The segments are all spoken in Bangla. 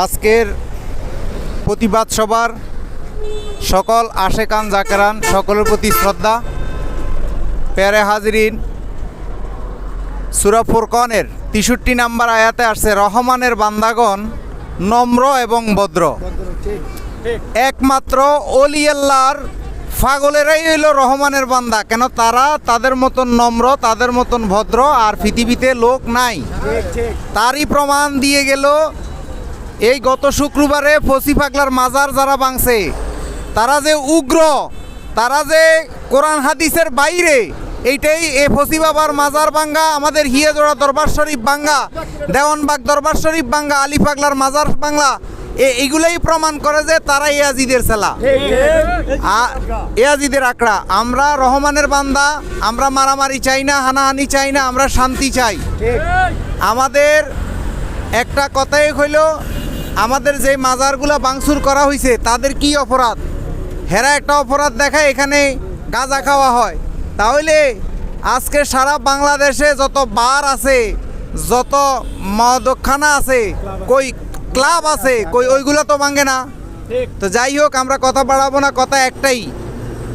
আজকের প্রতিবাদ সভার সকল আশেকান জাকেরান সকলের প্রতি শ্রদ্ধা। প্যারে হাজরিন, সুরা ফুরকনের তেষট্টি নাম্বার আয়াতে আসছে, রহমানের বান্দাগণ নম্র এবং ভদ্র। একমাত্র অলি আল্লাহর ফাগলেরাই হইল রহমানের বান্দা, কেন তারা তাদের মতন নম্র, তাদের মতন ভদ্র, আর পৃথিবীতে লোক নাই। তারই প্রমাণ দিয়ে গেল এই গত শুক্রবারে ফসি পাগলার মাজার যারা বাংছে তারা যে উগ্র, তারা যে কোরআন হাদিসের বাইরে, এইটাই এ ফসি বাবার মাজার বাঙ্গা আমাদের হিয়াজোড়া দরবার শরীফ বাঙ্গা দেওয়ানবাগ দরবার শরীফ বাঙ্গা আলী পাগলার মাজার বাংলা এ এগুলাই প্রমাণ করে যে তারা ইয়াজিদের আ- ইয়াজিদের আকড়া। আমরা রহমানের বান্দা, আমরা মারামারি চাই না, হানাহানি চাই না, আমরা শান্তি চাই। আমাদের একটা কথাই হইল আমাদের যে মাজারগুলো বাংসুর করা হয়েছে তাদের কি অপরাধ? হেরা একটা অপরাধ দেখায় এখানে গাঁজা খাওয়া হয়। তাহলে আজকে সারা বাংলাদেশে যত বার আছে, যত মদখানা আছে, কই ক্লাব আছে, কই ওইগুলো তো ভাঙে না। তো যাই হোক, আমরা কথা বাড়াবো না, কথা একটাই।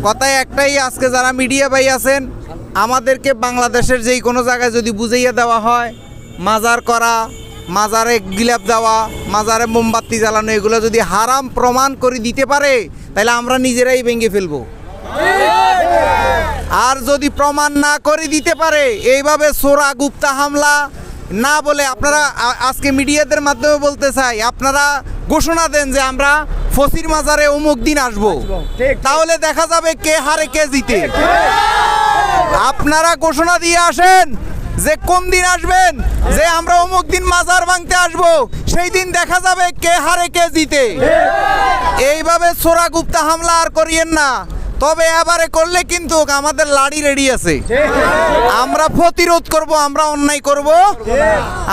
কথা একটাই, আজকে যারা মিডিয়া ভাই আছেন, আমাদেরকে বাংলাদেশের যেই কোনো জায়গায় যদি বুঝাইয়া দেওয়া হয়, মাজার করা মাজারে গিলাপ দেওয়া, মাজারে মোমবাতি জ্বালানো, এগুলো যদি হারাম প্রমাণ করে দিতে পারে, তাহলে আমরা নিজেরাই ভেঙে ফেলব। আর যদি প্রমাণ না করে দিতে পারে, এইভাবে সোরা গুপ্তা হামলা না বলে আপনারা আজকে মিডিয়াদের মাধ্যমে বলতে চাই, আপনারা ঘোষণা দেন যে আমরা ফসির মাজারে অমুক দিন আসব। তাহলে দেখা যাবে কে হারে কে জিতে। আপনারা ঘোষণা দিয়ে আসেন যে কোন দিন আসবেন? যে আমরা অমুক দিন মাজার ভাঙতে আসব, সেই দিন দেখা যাবে কে হারে কে জিতে। এইভাবে সোরা গুপ্তা হামলা আর করিয়েন না। তবে এবারে করলে কিন্তু আমাদের লাড়ি রেডি আছে। আমরা প্রতিরোধ করব, আমরা অন্যায় করব।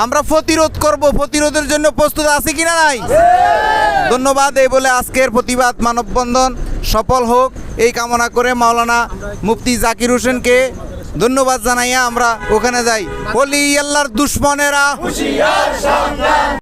আমরা প্রতিরোধ করব, প্রতিরোধের জন্য প্রস্তুত আছি কিনা নাই? ধন্যবাদ, এই বলে আজকের প্রতিবাদ মানববন্ধন সফল হোক। এই কামনা করে মাওলানা মুফতি জাকির হোসেনকে ধন্যবাদ জানাইয়া আমরা ওখানে যাই। বলি আল্লাহর দুশ্মনেরা।